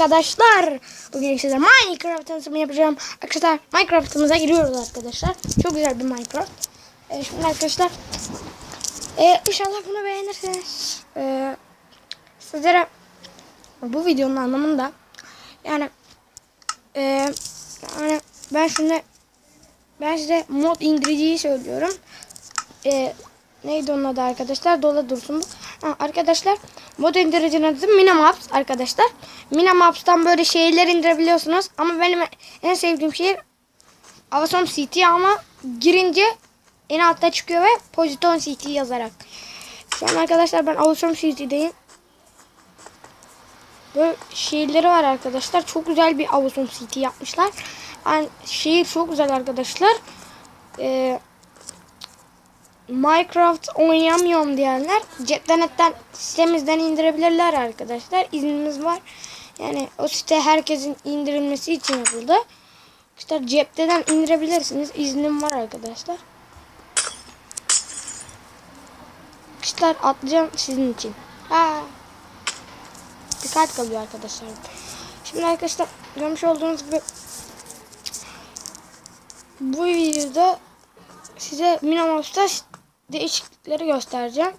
arkadaşlar. Bugün size Minecraft tanıtımı yapacağım. Arkadaşlar Minecraft'ımıza giriyoruz arkadaşlar. Çok güzel bir Minecraft. Ee, şimdi arkadaşlar e, inşallah bunu beğenirsiniz. Ee, sizlere bu videonun anlamında yani e, yani ben şimdi ben size mod indiriciyi söylüyorum. E, neydi onun adı arkadaşlar? Dola dursun. Ha, arkadaşlar mod indiricinin adı Minamaps arkadaşlar. Minamaps'tan böyle şeyler indirebiliyorsunuz. Ama benim en sevdiğim şey Awesome City ama girince en altta çıkıyor ve Positon City yazarak. Şu an arkadaşlar ben Awesome City'deyim. Böyle şehirleri var arkadaşlar. Çok güzel bir Awesome City yapmışlar. Yani şehir çok güzel arkadaşlar. Minecraft oynayamıyorum diyenler ceplenetten sitemizden indirebilirler arkadaşlar. İznimiz var. Yani o site herkesin indirilmesi için yapıldı. İşte cepten indirebilirsiniz. İznim var arkadaşlar. İşte atlayacağım sizin için. Ha. Bir kart kalıyor arkadaşlar. Şimdi arkadaşlar görmüş olduğunuz gibi bu videoda size Minamaps'ta değişiklikleri göstereceğim.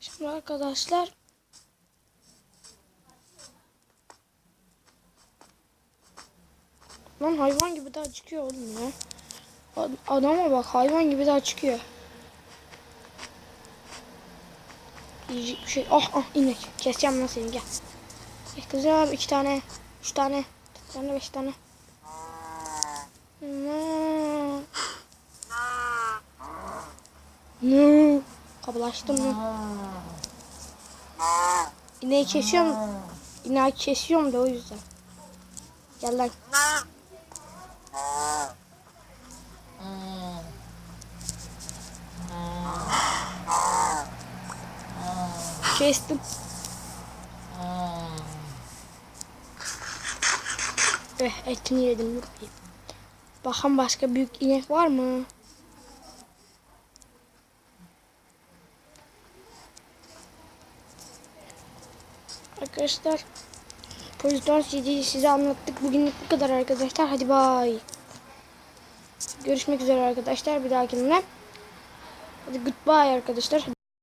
Şimdi arkadaşlar Lan hayvan gibi daha çıkıyor oğlum ya. Ad- Adama bak hayvan gibi daha çıkıyor. Yiyecek bir şey. Ah ah inek. Keseceğim lan seni gel. Gel kızım iki tane. Üç tane. Dört tane beş tane. No. Kabulaştım mı? İneği kesiyorum. İneği kesiyorum da o yüzden. Gel lan. Kestim. Eh etini yedim. Bakalım başka büyük inek var mı? Arkadaşlar Pozisyon CD'yi size anlattık. Bugünlük bu kadar arkadaşlar. Hadi bay. Görüşmek üzere arkadaşlar. Bir dahakinde. Hadi goodbye arkadaşlar.